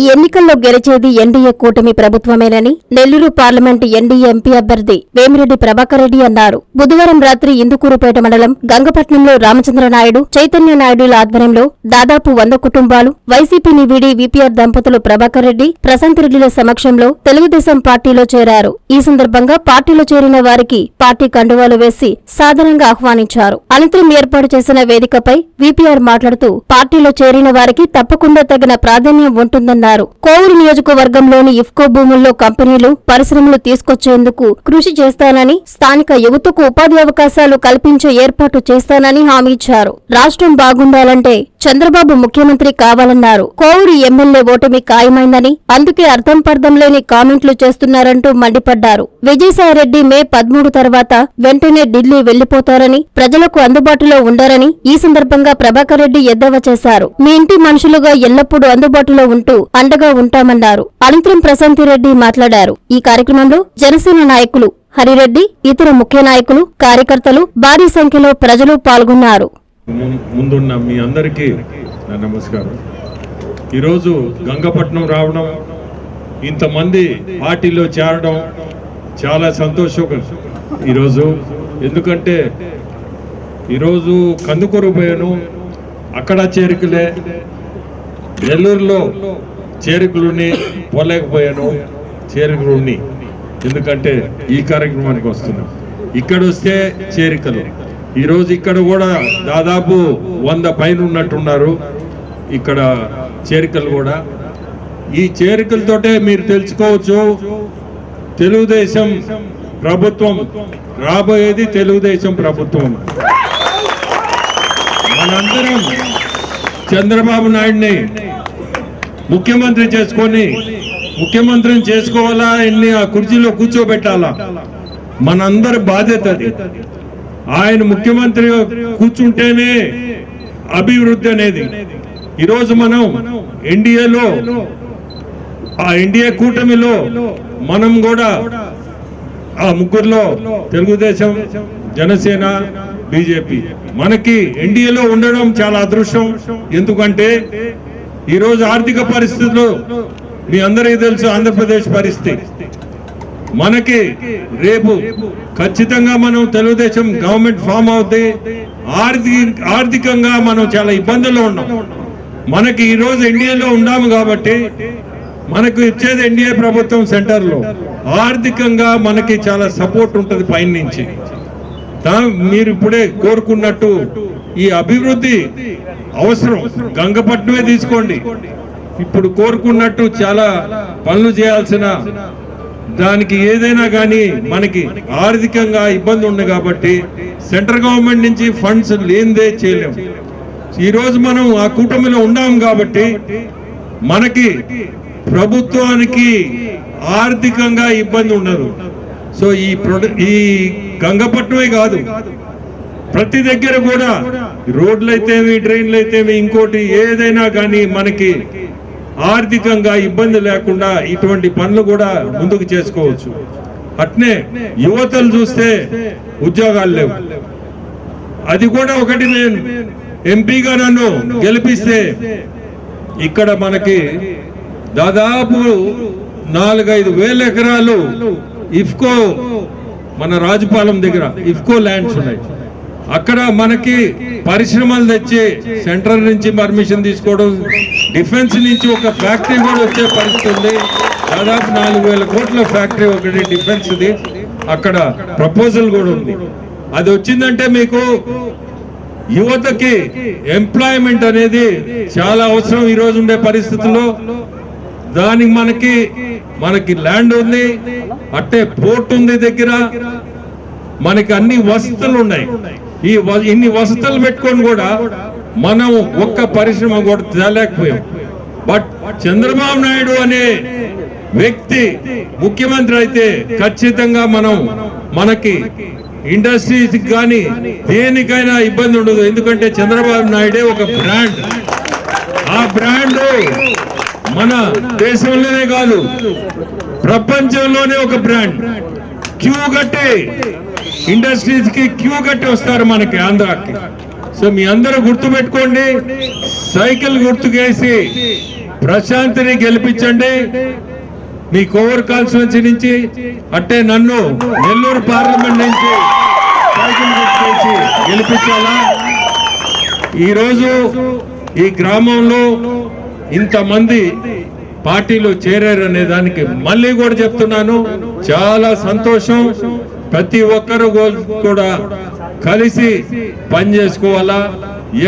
ఈ ఎన్నికల్లో గెలిచేది ఎన్డీఏ కూటమి ప్రభుత్వమేనని నెల్లూరు పార్లమెంటు ఎన్డీఏ ఎంపీ అభ్యర్థి వేమిరెడ్డి ప్రభాకర్ రెడ్డి అన్నారు. బుధవారం రాత్రి ఇందుకూరుపేట మండలం గంగపట్నంలో రామచంద్రనాయుడు చైతన్య నాయుడుల ఆధ్వర్యంలో దాదాపు వంద కుటుంబాలు వైసీపీని వీడి విపిఆర్ దంపతులు ప్రభాకర్ రెడ్డి ప్రశాంత్ రెడ్డిల సమక్షంలో తెలుగుదేశం పార్టీలో చేరారు. ఈ సందర్భంగా పార్టీలో చేరిన వారికి పార్టీ కండువాలు వేసి సాధారణంగా ఆహ్వానించారు. అనంతరం ఏర్పాటు చేసిన వేదికపై విపిఆర్ మాట్లాడుతూ పార్టీలో చేరిన వారికి తప్పకుండా తగిన ప్రాధాన్యం ఉంటుందన్నారు కోవూరు నియోజకవర్గంలోని ఇఫ్కో భూముల్లో కంపెనీలు పరిశ్రమలు తీసుకొచ్చేందుకు కృషి చేస్తానని స్థానిక యువతకు ఉపాధి అవకాశాలు కల్పించే ఏర్పాటు చేస్తానని హామీ ఇచ్చారు. రాష్ట్రం బాగుండాలంటే చంద్రబాబు ముఖ్యమంత్రి కావాలన్నారు. కోవూరు ఎమ్మెల్యే ఓటమి ఖాయమైందని అందుకే అర్థం పర్థం లేని కామెంట్లు చేస్తున్నారంటూ మండిపడ్డారు. విజయసాయిరెడ్డి మే పదమూడు తర్వాత వెంటనే ఢిల్లీ వెళ్ళిపోతారని ప్రజలకు అందుబాటులో ఉండరని ఈ సందర్భంగా ప్రభాకర్ రెడ్డి ఎద్దేవా చేశారు. మీ ఇంటి మనుషులుగా ఎల్లప్పుడూ అందుబాటులో ఉంటూ అండగా ఉంటామన్నారు. అనంతరం ప్రశాంతిరెడ్డి మాట్లాడారు. ఈ కార్యక్రమంలో జనసేన నాయకులు హరిరెడ్డి ఇతర ముఖ్య నాయకులు కార్యకర్తలు భారీ సంఖ్యలో ప్రజలు పాల్గొన్నారు. ముందున్న మీ అందరికీ నమస్కారం. ఈరోజు గంగపట్నం రావడం ఇంతమంది పార్టీలో చేరడం చాలా సంతోషకరం ఈరోజు. ఎందుకంటే ఈరోజు కందుకూరు పోయాను అక్కడ చేరికలే. నెల్లూరులో చేరికలుని పోలేకపోయాను చేరికలుని ఎందుకంటే ఈ కార్యక్రమానికి వస్తున్నాం. ఇక్కడ వస్తే చేరికలు. ఈరోజు ఇక్కడ కూడా దాదాపు వంద పైన ఉన్నట్టున్నారు ఇక్కడ చేరికలు కూడా. ఈ చేరికలతోటే మీరు తెలుసుకోవచ్చు. తెలుగుదేశం ప్రభుత్వం రాబోయేది తెలుగుదేశం ప్రభుత్వం. మనందరం చంద్రబాబు నాయుడిని ముఖ్యమంత్రి చేసుకొని ముఖ్యమంత్రిని చేసుకోవాలా? ఎన్ని ఆ కుర్చీలో కూర్చోబెట్టాలా? మనందరి బాధ్యత అది. ఆయన ముఖ్యమంత్రి కూర్చుంటేనే అభివృద్ధి అనేది. ఈరోజు మనం ఎన్డీఏలో ఆ ఎన్డీఏ కూటమిలో మనం కూడా ఆ ముగ్గురులో తెలుగుదేశం జనసేన బీజేపీ. మనకి ఎన్డీఏలో ఉండడం చాలా అదృష్టం. ఎందుకంటే ఈరోజు ఆర్థిక పరిస్థితులు మీ అందరికీ తెలుసు ఆంధ్రప్రదేశ్ పరిస్థితి. మనకి రేపు ఖచ్చితంగా మనం తెలుగుదేశం గవర్నమెంట్ ఫామ్ అవుతే ఆర్థిక ఆర్థికంగా మనం చాలా ఇబ్బందుల్లో ఉన్నాం. మనకి ఈరోజు ఎన్డీఏలో ఉన్నాము కాబట్టి మనకు ఇచ్చేది ఎన్డీఏ ప్రభుత్వం సెంటర్లో. ఆర్థికంగా మనకి చాలా సపోర్ట్ ఉంటుంది పైన నుంచి మీరు ఇప్పుడే కోరుకున్నట్టు ఈ అభివృద్ధి అవసరం. గంగపట్నమే తీసుకోండి. ఇప్పుడు కోరుకున్నట్టు చాలా పనులు చేయాల్సిన దానికి ఏదైనా కానీ మనకి ఆర్థికంగా ఇబ్బంది ఉంది కాబట్టి సెంట్రల్ గవర్నమెంట్ నుంచి ఫండ్స్ లేనిదే చేయలేము. ఈరోజు మనం ఆ కూటమిలో ఉన్నాం కాబట్టి మనకి ప్రభుత్వానికి ఆర్థికంగా ఇబ్బంది ఉండదు. సో ఈ ప్రొడక్ట్ ఈ గంగపట్నమే కాదు. ప్రతి దగ్గర కూడా రోడ్లు అయితేమి డ్రైన్లు అయితేమి ఇంకోటి ఏదైనా కానీ మనకి ఆర్థికంగా ఇబ్బంది లేకుండా ఇటువంటి పనులు కూడా ముందుకు చేసుకోవచ్చు. అట్నే యువతలు చూస్తే ఉద్యోగాలు లేవు. అది కూడా ఒకటి నేను ఎంపీగా నన్ను గెలిపిస్తే ఇక్కడ మనకి దాదాపు నాలుగైదు వేల ఎకరాలు ఇఫ్కో మన రాజుపాలెం దగ్గర ఇఫ్కో ల్యాండ్స్ ఉన్నాయి. అక్కడ మనకి పరిశ్రమలు తెచ్చి సెంట్రల్ నుంచి పర్మిషన్ తీసుకోవడం డిఫెన్స్ నుంచి ఒక ఫ్యాక్టరీ కూడా వచ్చే పరిస్థితి ఉంది. దాదాపు నాలుగు వేల కోట్ల ఫ్యాక్టరీ ఒకటి డిఫెన్స్ది. అక్కడ ప్రపోజల్ కూడా ఉంది. అది వచ్చిందంటే మీకు యువతకి ఎంప్లాయ్మెంట్ అనేది చాలా అవసరం ఈరోజు ఉండే పరిస్థితుల్లో. దానికి మనకి మనకి ల్యాండ్ ఉంది. అట్టే పోర్ట్ ఉంది దగ్గర. మనకి అన్ని వసతులు ఉన్నాయి ఈ వ- ఇన్ని వసతులు పెట్టుకొని కూడా మనం ఒక్క పరిశ్రమ కూడా తేలేకపోయాం. బట్ చంద్రబాబు నాయుడు అనే వ్యక్తి ముఖ్యమంత్రి అయితే ఖచ్చితంగా మనం మనకి ఇండస్ట్రీస్ కానీ దేనికైనా ఇబ్బంది ఉండదు. ఎందుకంటే చంద్రబాబు నాయుడే ఒక బ్రాండ్. ఆ బ్రాండ్ మన దేశంలోనే కాదు ప్రపంచంలోనే ఒక బ్రాండ్. క్యూ కట్టి. ఇండస్ట్రీస్కి క్యూ కట్టి వస్తారు మనకి ఆంధ్రాకి. సో మీ అందరూ గుర్తు పెట్టుకోండి సైకిల్ గుర్తుకేసి ప్రశాంతిని గెలిపించండి. మీ కోవర్ కాన్స్టిట్యున్సీ నుంచి అట్టే నన్ను నెల్లూరు పార్లమెంట్ నుంచి సైకిల్ గుర్తుకేసి గెలిపించాలా? ఈరోజు ఈ గ్రామంలో ఇంతమంది పార్టీలో చేరారు అనే దానికి మళ్ళీ కూడా చెప్తున్నాను. చాలా సంతోషం. ప్రతి ఒక్కరు కూడా కలిసి పని చేసుకోవాలా.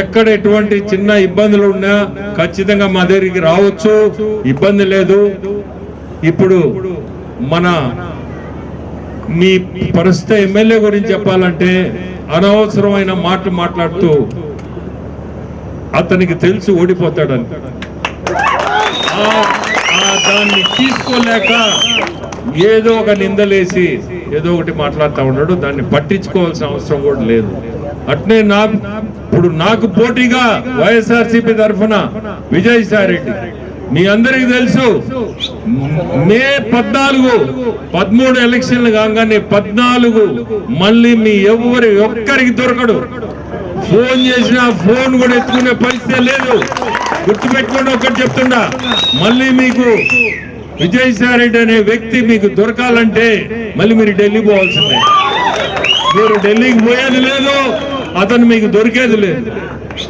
ఎక్కడ ఎటువంటి చిన్న ఇబ్బందులు ఉన్నా ఖచ్చితంగా మా దగ్గరికి రావచ్చు. ఇబ్బంది లేదు. ఇప్పుడు మన మీ ప్రస్తుత ఎమ్మెల్యే గురించి చెప్పాలంటే అనవసరమైన మాటలు మాట్లాడుతూ అతనికి తెలుసు ఓడిపోతాడని. దాన్ని తీసుకోలేక ఏదో ఒక నిందలేసి ఏదో ఒకటి మాట్లాడుతూ ఉన్నాడు. దాన్ని పట్టించుకోవాల్సిన అవసరం కూడా లేదు. అట్నే నా ఇప్పుడు నాకు పోటీగా వైఎస్ఆర్సీపీ తరఫున విజయసాయి రెడ్డి. మీ అందరికి తెలుసు మే పద్నాలుగు పదమూడు ఎలక్షన్లు కాగానే పద్నాలుగు మళ్ళీ మీ ఎవరి ఒక్కరికి దొరకడు. ఫోన్ చేసినా ఫోన్ కూడా ఎత్తుకునే పరిస్థితి లేదు. గుర్తుపెట్టుకోండి ఒకటి చెప్తున్నా. మళ్ళీ మీకు విజయసాయి రెడ్డి అనే వ్యక్తి మీకు దొరకాలంటే మళ్ళీ మీరు ఢిల్లీ పోవాల్సిందే. మీరు ఢిల్లీకి పోయేది లేదు అతను మీకు దొరికేది లేదు.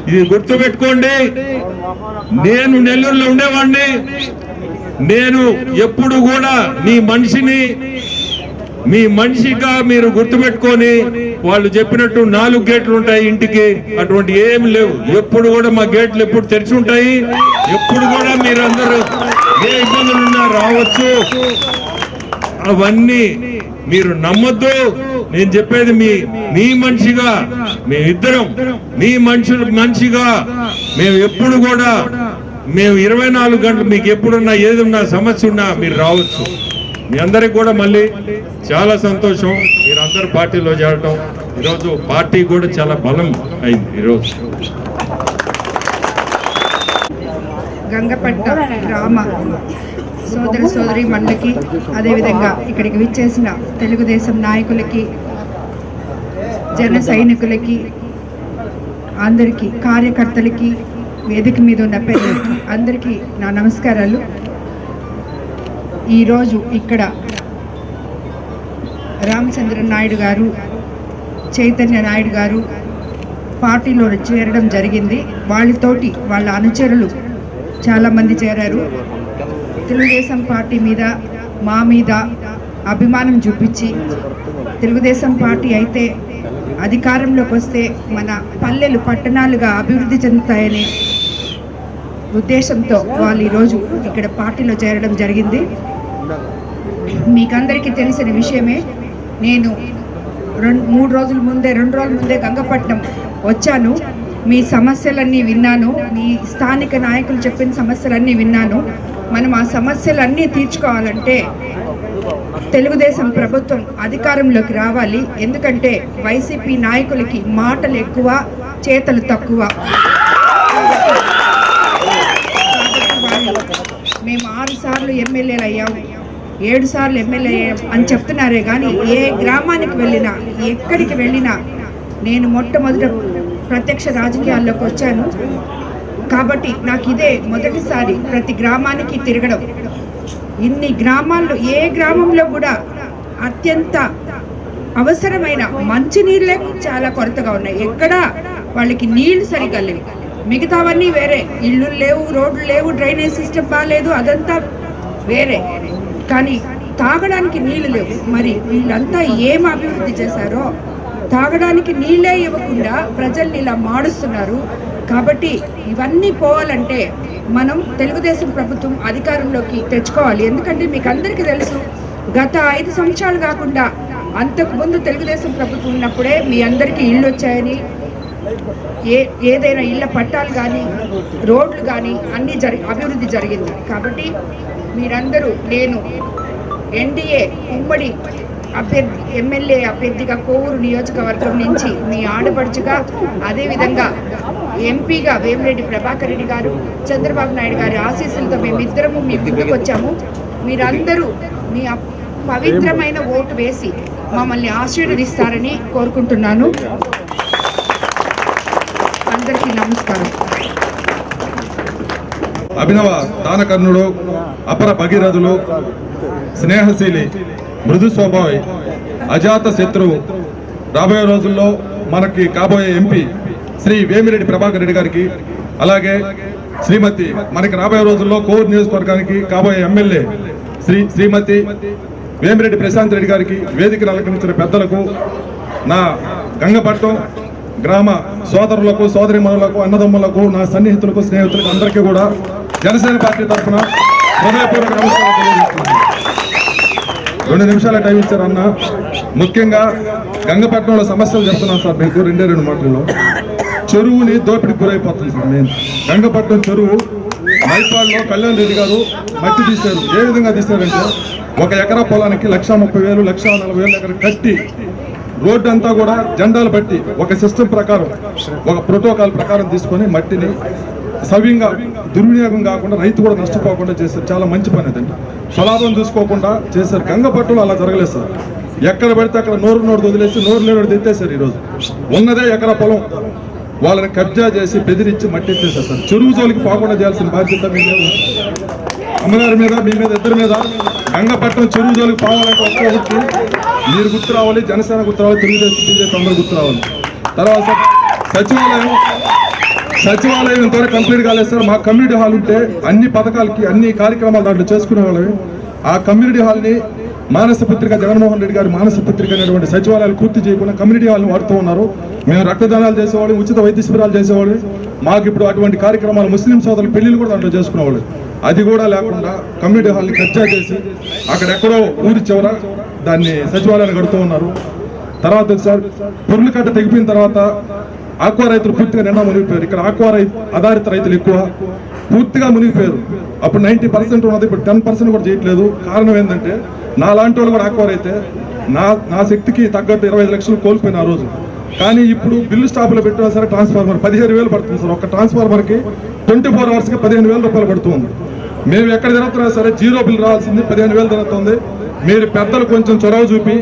ఇది గుర్తుపెట్టుకోండి నేను నెల్లూరులో ఉండేవాడిని. నేను ఎప్పుడు కూడా నీ మనిషిని మీ మనిషిగా మీరు గుర్తుపెట్టుకొని వాళ్ళు చెప్పినట్టు నాలుగు గేట్లు ఉంటాయి ఇంటికి. అటువంటి ఏమి లేవు. ఎప్పుడు కూడా మా గేట్లు ఎప్పుడు తెరిచి ఉంటాయి? ఎప్పుడు కూడా మీరందరూ ఏ ఇబ్బందులు ఉన్నా రావచ్చు. అవన్నీ మీరు నమ్మొద్దు. నేను చెప్పేది మీ మీ మనిషిగా మేమిద్దరం మీ మనుషులు మనిషిగా మేము ఎప్పుడు కూడా మేము ఇరవై నాలుగు గంటలు మీకు ఎప్పుడున్నా ఏదున్నా సమస్య ఉన్నా మీరు రావచ్చు. మీ అందరికి కూడా మళ్ళీ చాలా సంతోషం. మీరందరూ పార్టీలో చేరటం. ఈరోజు పార్టీ కూడా చాలా బలం అయింది ఈరోజు. గంగపట్ట గ్రామ సోదర సోదరి మండలికి అదేవిధంగా ఇక్కడికి విచ్చేసిన తెలుగుదేశం నాయకులకి జన సైనికులకి అందరికీ కార్యకర్తలకి వేదిక మీద ఉన్న పెద్దలకి అందరికీ నా నమస్కారాలు. ఈరోజు ఇక్కడ రామచంద్ర నాయుడు గారు చైతన్య నాయుడు గారు పార్టీలో చేరడం జరిగింది. వాళ్ళతోటి వాళ్ళ అనుచరులు చాలామంది చేరారు. తెలుగుదేశం పార్టీ మీద మా మీద అభిమానం చూపించి తెలుగుదేశం పార్టీ అయితే అధికారంలోకి వస్తే మన పల్లెలు పట్టణాలుగా అభివృద్ధి చెందుతాయనే ఉద్దేశంతో వాళ్ళు ఈరోజు ఇక్కడ పార్టీలో చేరడం జరిగింది. మీకందరికీ తెలిసిన విషయమే నేను రెండు మూడు రోజుల ముందే రెండు రోజుల ముందే గంగపట్నం వచ్చాను. మీ సమస్యలన్నీ విన్నాను. మీ స్థానిక నాయకులు చెప్పిన సమస్యలన్నీ విన్నాను. మనం ఆ సమస్యలన్నీ తీర్చుకోవాలంటే తెలుగుదేశం ప్రభుత్వం అధికారంలోకి రావాలి. ఎందుకంటే వైసీపీ నాయకులకి మాటలు ఎక్కువ చేతలు తక్కువ. మేము ఆరు సార్లు ఎమ్మెల్యేలు అయ్యాము. ఏడు సార్లు ఎమ్మెల్యే అని చెప్తున్నారే కానీ ఏ గ్రామానికి వెళ్ళినా ఎక్కడికి వెళ్ళినా నేను మొట్టమొదట ప్రత్యక్ష రాజకీయాల్లోకి వచ్చాను. కాబట్టి నాకు ఇదే మొదటిసారి ప్రతి గ్రామానికి తిరగడం. ఇన్ని గ్రామాల్లో ఏ గ్రామంలో కూడా అత్యంత అవసరమైన మంచినీళ్ళే చాలా కొరతగా ఉన్నాయి. ఎక్కడా వాళ్ళకి నీళ్ళు సరిగ్గా లేవు. మిగతావన్నీ వేరే. ఇళ్ళు లేవు రోడ్లు లేవు డ్రైనేజ్ సిస్టమ్ బాగాలేదు అదంతా వేరే. కానీ తాగడానికి నీళ్ళు లేవు. మరి వీళ్ళంతా ఏం అభివృద్ధి చేశారో? తాగడానికి నీళ్ళే ఇవ్వకుండా ప్రజల్ని ఇలా మాడుస్తున్నారు. కాబట్టి ఇవన్నీ పోవాలంటే మనం తెలుగుదేశం ప్రభుత్వం అధికారంలోకి తెచ్చుకోవాలి. ఎందుకంటే మీకు అందరికీ తెలుసు గత ఐదు సంవత్సరాలు కాకుండా అంతకు ముందు తెలుగుదేశం ప్రభుత్వం ఉన్నప్పుడే మీ అందరికీ ఇళ్ళు వచ్చాయని ఏ ఏదైనా ఇళ్ళ పట్టాలు కానీ రోడ్లు కానీ అన్నీ జరి అభివృద్ధి జరిగింది. కాబట్టి మీరందరూ నేను ఎన్డీఏ ఉమ్మడి అభ్యర్థి ఎమ్మెల్యే అభ్యర్థిగా కోవూరు నియోజకవర్గం నుంచి మీ ఆడపడుచుగా అదేవిధంగా ఎంపీగా వేమిరెడ్డి ప్రభాకర్ రెడ్డి గారు చంద్రబాబు నాయుడు గారి ఆశీస్సులతో మేమిద్దరము మీ ముందుకు వచ్చాము. మీరందరూ మీ పవిత్రమైన ఓటు వేసి మమ్మల్ని ఆశీర్వదిస్తారని కోరుకుంటున్నాను. అందరికీ నమస్కారం. అభినవ దానకర్ణుడు అపర భగీరథులు స్నేహశీలి మృదు స్వభావి అజాత శత్రువు రాబోయే రోజుల్లో మనకి కాబోయే ఎంపీ శ్రీ వేమిరెడ్డి ప్రభాకర్ రెడ్డి గారికి అలాగే శ్రీమతి మనకి రాబోయే రోజుల్లో కోవూరు నియోజకవర్గానికి కాబోయే ఎమ్మెల్యే శ్రీ శ్రీమతి వేమిరెడ్డి ప్రశాంత్ రెడ్డి గారికి వేదికను అలంకరించిన పెద్దలకు నా గంగపట్నం గ్రామ సోదరులకు సోదరిమణులకు అన్నదమ్ములకు నా సన్నిహితులకు స్నేహితులకు అందరికీ కూడా జనసేన పార్టీ తరఫున హృదయపూర్వక నమస్కారం తెలియజేస్తున్నాను. రెండు నిమిషాల టైం ఇచ్చారన్న ముఖ్యంగా గంగపట్నంలో సమస్యలు చెప్తున్నాను సార్ మీకు రెండే రెండు మాటల్లో. చెరువుని దోపిడికి గురైపోతుంది సార్ నేను. గంగపట్నం చెరువు మైపాడులో కళ్యాణ్ రెడ్డి గారు మట్టి తీశారు. ఏ విధంగా తీశారంటే ఒక ఎకరా పొలానికి లక్ష ముప్పై వేలు లక్ష నలభై వేలు ఎకర కట్టి రోడ్డు అంతా కూడా జెండాలు బట్టి ఒక సిస్టమ్ ప్రకారం ఒక ప్రోటోకాల్ ప్రకారం తీసుకొని మట్టిని సవ్యంగా దుర్వినియోగం కాకుండా రైతు కూడా నష్టపోకుండా చేశారు. చాలా మంచి పని అదండి స్వలాభం చూసుకోకుండా చేశారు. గంగపట్టులో అలా జరగలేదు సార్. ఎక్కడ పడితే అక్కడ నోరు నోరు వదిలేసి నోరు లేనోడు తెచ్చేశారు ఈరోజు. ఉన్నదే ఎకరా పొలం. వాళ్ళని కబ్జా చేసి బెదిరించి మట్టి ఎత్తేసారు సార్. చెరువు జోలికి పోకుండా చేయాల్సిన బాధ్యత మీ మీద. అమ్మగారి మీద మీ మీద ఇద్దరి మీద. గంగపట్నం చెరువు జోలికి పోవాలంటే ఒక్క గుర్తు మీరు గుర్తు రావాలి జనసేన గుర్తు రావాలి తెలుగుదేశం బీజేపీ అందరూ గుర్తు రావాలి. తర్వాత సచివాలయం సచివాలయం ఇంతవరకు కంప్లీట్ కాలేదు సార్. మా కమ్యూనిటీ హాల్ ఉంటే అన్ని పథకాలకి అన్ని కార్యక్రమాలు దాంట్లో చేసుకునే వాళ్ళవి ఆ కమ్యూనిటీ హాల్ని మానస పత్రిక జగన్మోహన్ రెడ్డి గారి మానస పత్రిక అనేటువంటి సచివాలయాలు పూర్తి చేయకుండా కమ్యూనిటీ హాల్ని వాడుతూ ఉన్నారు. మేము రక్తదానాలు చేసేవాళ్ళు ఉచిత వైద్య శిబిరాలు చేసేవాళ్ళు. మాకు ఇప్పుడు అటువంటి కార్యక్రమాలు ముస్లిం సోదరులు పెళ్ళిళ్ళు కూడా దాంట్లో చేసుకునేవాళ్ళు. అది కూడా లేకుండా కమ్యూనిటీ హాల్ని ఖర్చా చేసి అక్కడెక్కడో ఊరి చివర దాన్ని సచివాలయాన్ని కడుతూ ఉన్నారు. తర్వాత సార్ పురులు కట్ట తెగిపోయిన తర్వాత ఆక్వా రైతులు పూర్తిగా నిండా మునిగిపోయారు. ఇక్కడ ఆక్వా రై ఆధారిత రైతులు ఎక్కువ. పూర్తిగా మునిగిపోయారు. అప్పుడు నైంటీ పర్సెంట్ ఉన్నది ఇప్పుడు టెన్ పర్సెంట్ కూడా చేయట్లేదు. కారణం ఏంటంటే నా లాంటి వాళ్ళు కూడా ఆక్వా అయితే నా నా శక్తికి తగ్గట్టు ఇరవై ఐదు లక్షలు కోల్పోయిన ఆ రోజు. కానీ ఇప్పుడు బిల్లు స్టాప్లో పెట్టినా సరే ట్రాన్స్ఫార్మర్ పదిహేను వేలు పడుతుంది సార్. ఒక ట్రాన్స్ఫార్మర్కి ట్వంటీ ఫోర్ అవర్స్కి పదిహేను వేల రూపాయలు పడుతుంది. మేము ఎక్కడ తిరుగుతున్నా సరే జీరో బిల్ రావాల్సింది పదిహేను వేలు తిరుగుతుంది. మీరు పెద్దలు కొంచెం చొరవ చూపి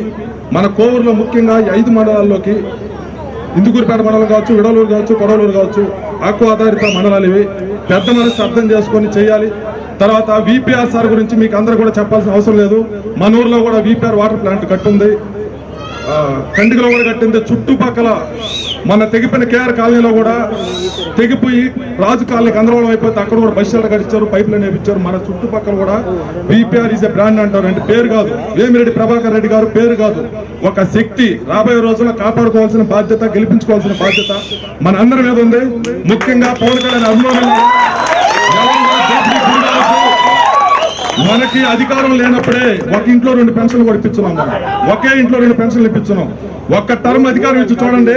మన కోవూరులో ముఖ్యంగా ఈ ఐదు మండలాల్లోకి ఇందుకూరుపేట మండలం కావచ్చు విడలూరు కావచ్చు కొడవలూరు కావచ్చు ఆకు ఆధారిత మండలాలు ఇవి. పెద్ద మనసు అర్థం చేసుకొని చేయాలి. తర్వాత విపిఆర్ సార్ గురించి మీకు అందరూ కూడా చెప్పాల్సిన అవసరం లేదు. మన ఊర్లో కూడా విపిఆర్ వాటర్ ప్లాంట్ కట్టుంది. ఆ, కూడా కట్టింది. చుట్టుపక్కల మన తెగిపోయిన కేఆర్ కాలనీలో కూడా తెగిపోయి రాజు కాలనీకి గందరగోళం అయిపోతే అక్కడ కూడా బస్ షెల్టర్ కట్టించారు పైప్ లైన్ వేయించారు మన చుట్టుపక్కల కూడా బీపీఆర్ ఈజ్ ఎ బ్రాండ్ అంటారు. అంటే పేరు కాదు. వేమిరెడ్డి ప్రభాకర్ రెడ్డి గారు పేరు కాదు. ఒక శక్తి రాబోయే రోజుల్లో కాపాడుకోవాల్సిన బాధ్యత గెలిపించుకోవాల్సిన బాధ్యత మన అందరి మీద ఉంది. ముఖ్యంగా పవన్ కళ్యాణ్ అభిమానులు. మనకి అధికారం లేనప్పుడే ఒక ఇంట్లో రెండు పెన్షన్లు కూడా ఇప్పించున్నాం మనం. ఒకే ఇంట్లో రెండు పెన్షన్లు ఇప్పించున్నాం. ఒక్క టర్మ్ అధికారం ఇచ్చి చూడండి.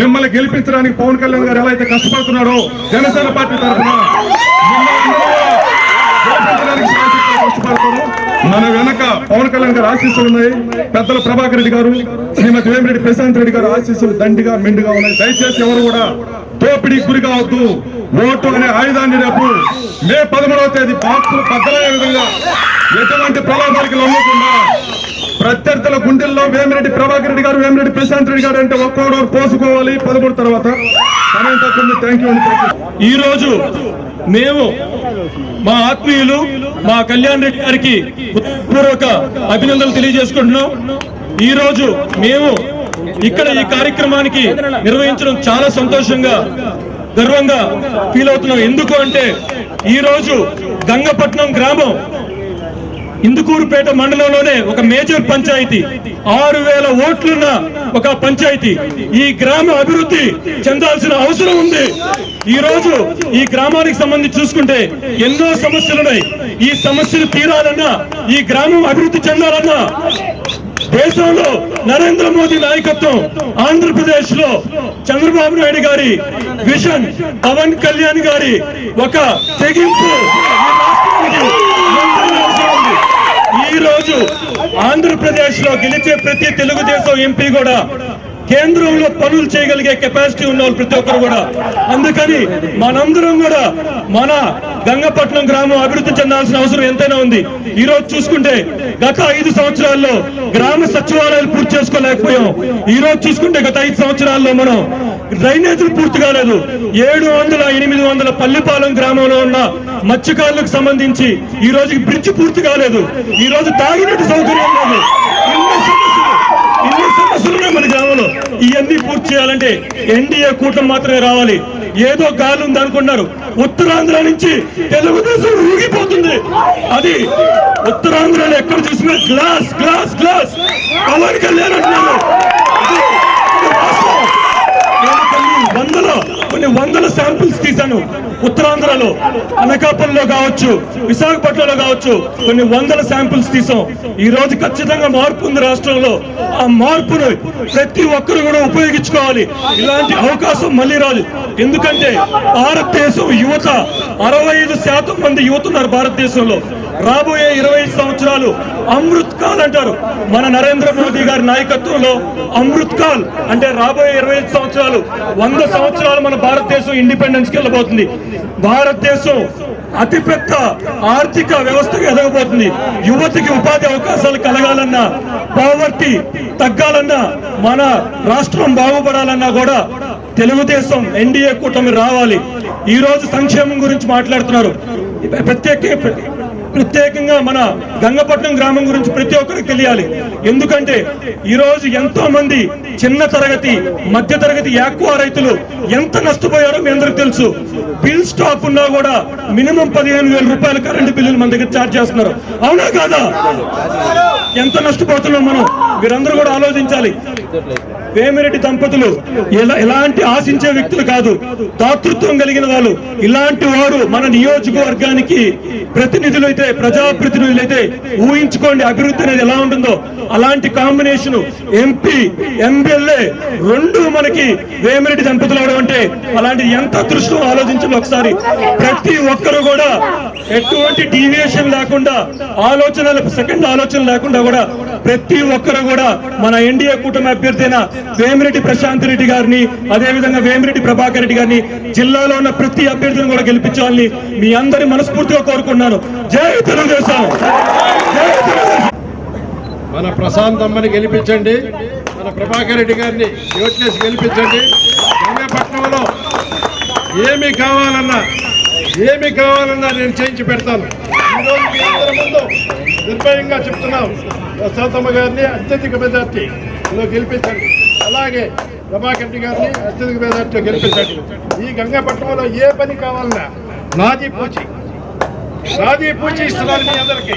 మిమ్మల్ని గెలిపించడానికి పవన్ కళ్యాణ్ గారు ఎలా అయితే కష్టపడుతున్నాడో జనసేన పార్టీ తరఫున గెలిపించడానికి కష్టపడతారు. మన వెనక పవన్ కళ్యాణ్ గారు ఆశీస్సులు ఉన్నాయి. పెద్దల ప్రభాకర్ రెడ్డి గారు శ్రీమతి వేమిరెడ్డి ప్రశాంత్ రెడ్డి గారు ఆశీస్సులు దండిగా మెండుగా ఉన్నాయి. దయచేసి ఎవరు కూడా దోపిడీ గురి కావద్దు. ఓటు అనే ఆయుధాన్ని రేపు మే పదమూడవ తేదీ బాక్సులు బద్దలయ్యే విధంగా ఎటువంటి ప్రలోభాలకి లొంగకుండా ప్రత్యర్థుల గుండెల్లో వేమిరెడ్డి ప్రభాకర్ రెడ్డి గారు వేమిరెడ్డి ప్రశాంత్ రెడ్డి గారు అంటే ఒక్కోడు పోసుకోవాలి. పదమూడు తర్వాత ఈరోజు ఈ రోజు మేము మా ఆత్మీయులు మా కళ్యాణ్ రెడ్డి గారికి పూర్వక అభినందనలు తెలియజేసుకుంటున్నాం. ఈ రోజు మేము ఇక్కడ ఈ కార్యక్రమానికి నిర్వహించడం చాలా సంతోషంగా గర్వంగా ఫీల్ అవుతున్నాం. ఎందుకు అంటే ఈ రోజు గంగపట్నం గ్రామం ఇందుకూరుపేట మండలంలోనే ఒక మేజర్ పంచాయతీ. ఆరు వేల ఓట్లున్న ఒక పంచాయతీ. ఈ గ్రామ అభివృద్ధి చెందాల్సిన అవసరం ఉంది. ఈ రోజు ఈ గ్రామానికి సంబంధించి చూసుకుంటే ఎన్నో సమస్యలు ఉన్నాయి ఈ సమస్యలు తీరాలన్నా ఈ గ్రామం అభివృద్ధి చెందాలన్నా దేశంలో నరేంద్ర మోదీ నాయకత్వం ఆంధ్రప్రదేశ్లో చంద్రబాబు నాయుడు గారి విషన్ పవన్ కళ్యాణ్ గారి ఒక తెగింపు ఈ రాష్ట్రానికి ఎంతైనా అవసరం ఉంది. ఈ రోజు ఆంధ్రప్రదేశ్లో గెలిచే ప్రతి తెలుగుదేశం ఎంపీ కూడా కేంద్రంలో పనులు చేయగలిగే కెపాసిటీ ఉన్న వాళ్ళు ప్రతి ఒక్కరు కూడా. అందుకని మనందరం కూడా మన గంగపట్నం గ్రామం అభివృద్ధి చెందాల్సిన అవసరం ఎంతైనా ఉంది. ఈ రోజు చూసుకుంటే గత ఐదు సంవత్సరాల్లో గ్రామ సచివాలయాలు పూర్తి చేసుకోలేకపోయాం. ఈ రోజు చూసుకుంటే గత ఐదు సంవత్సరాల్లో మనం డ్రైనేజీలు పూర్తి కాలేదు. ఏడు వందల ఎనిమిది వందల పల్లిపాలెం గ్రామంలో ఉన్న మత్స్యకారులకు సంబంధించి ఈ రోజుకి బ్రిడ్జ్ పూర్తి కాలేదు. ఈ రోజు తాగినట్టు సౌకర్యం లేదు. అవసరమే మన గ్రామంలో ఇవన్నీ పూర్తి చేయాలంటే ఎన్డీఏ కూటమి మాత్రమే రావాలి. ఏదో గాలి ఉంది అనుకున్నారు. ఉత్తరాంధ్ర నుంచి తెలుగుదేశం ఊగిపోతుంది. అది ఉత్తరాంధ్రలో ఎక్కడ చూసినా glass glass glass Pawan Kalyan అంటున్నారు ఇది- ఇది వాస్తవం. నేను కొన్ని వందల కొన్ని వందల శాంపిల్స్ తీశాను. ఉత్తరాంధ్రలో అనకాపల్లిలో కావచ్చు విశాఖపట్నంలో కావచ్చు కొన్ని వందల శాంపుల్స్ తీసాం ఈ రోజు ఖచ్చితంగా మార్పు ఉంది రాష్ట్రంలో. ఆ మార్పును ప్రతి ఒక్కరు కూడా ఉపయోగించుకోవాలి. ఇలాంటి అవకాశం మళ్ళీ రాదు ఎందుకంటే భారతదేశం యువత అరవై ఐదు శాతం మంది యువత ఉన్నారు భారతదేశంలో. రాబోయే ఇరవై ఐదు సంవత్సరాలు అమృత్ కాల్ అంటారు. మన నరేంద్ర మోదీ గారి నాయకత్వంలో అమృత్ కాల్ అంటే రాబోయే ఇరవై ఐదు సంవత్సరాలు వంద సంవత్సరాలు మన భారతదేశం ఇండిపెండెన్స్కి వెళ్ళబోతుంది. భారతదేశం అతిపెద్ద ఆర్థిక వ్యవస్థగా ఎదగబోతుంది. యువతికి ఉపాధి అవకాశాలు కలగాలన్నా పావర్టీ తగ్గాలన్నా మన రాష్ట్రం బాగుపడాలన్నా కూడా తెలుగుదేశం ఎన్డీఏ కూటమి రావాలి. ఈ రోజు సంక్షేమం గురించి మాట్లాడుతున్నారు. ప్రత్యేక ప్రత్యేకంగా మన గంగపట్నం గ్రామం గురించి ప్రతి ఒక్కరికి తెలియాలి. ఎందుకంటే ఈరోజు ఎంతో మంది చిన్న తరగతి మధ్య తరగతి ఎక్కువ రైతులు ఎంత నష్టపోయారో మీ అందరికి తెలుసు. బిల్ స్టాప్ ఉన్నా కూడా మినిమం పదిహేను వేల రూపాయల కరెంటు బిల్లులు మన దగ్గర ఛార్జ్ చేస్తున్నారు. అవునా కాదా? ఎంత నష్టపోతున్నాం మనం? మీరందరూ కూడా ఆలోచించాలి. వేమిరెడ్డి దంపతులు ఎలా ఎలాంటి ఆశించే వ్యక్తులు కాదు. దాతృత్వం కలిగిన వాళ్ళు. ఇలాంటి వారు మన నియోజకవర్గానికి ప్రతినిధులు అయితే ప్రజాప్రతినిధులు అయితే ఊహించుకోండి అభివృద్ధి అనేది ఎలా ఉంటుందో. అలాంటి కాంబినేషన్ ఎంపీ ఎమ్మెల్యే రెండు మనకి వేమిరెడ్డి దంపతులు అవడం అంటే అలాంటి ఎంత అదృష్టం ఆలోచించండి ఒకసారి. ప్రతి ఒక్కరు కూడా ఎటువంటి డీవియేషన్ లేకుండా ఆలోచనలు సెకండ్ ఆలోచన లేకుండా కూడా ప్రతి ఒక్కరు కూడా మన ఎన్డీఏ కూటమి అభ్యర్థి వేమిరెడ్డి ప్రశాంత్ రెడ్డి గారిని అదేవిధంగా వేమిరెడ్డి ప్రభాకర్ రెడ్డి గారిని జిల్లాలో ఉన్న ప్రతి అభ్యర్థిని కూడా గెలిపించాలని మీ అందరి మనస్ఫూర్తిగా కోరుకున్నాను జై తెలుగుదేశం! మన ప్రశాంత్ అమ్మని గెలిపించండి మన ప్రభాకర్ రెడ్డి గారిని ఓట్లేసి గెలిపించండి. గంగపట్నంలో ఏమి కావాలన్నా ఏమి కావాలన్నా నేను చేయించి పెడతాను. ఈరోజు మీ అందరి ముందు నిర్భయంగా చెప్తున్నాం ప్రశాంతమ్మ గారిని అత్యధిక మెజార్టీలో గెలిపించండి. అలాగే ప్రభాకర్ గారిని అత్యధిక మేధావితో గెలిపించండి. ఈ గంగపట్నంలో ఏ పని కావాలన్నా నాది పూచి. నాది పూచి ఇస్తున్నాను మీ అందరికీ.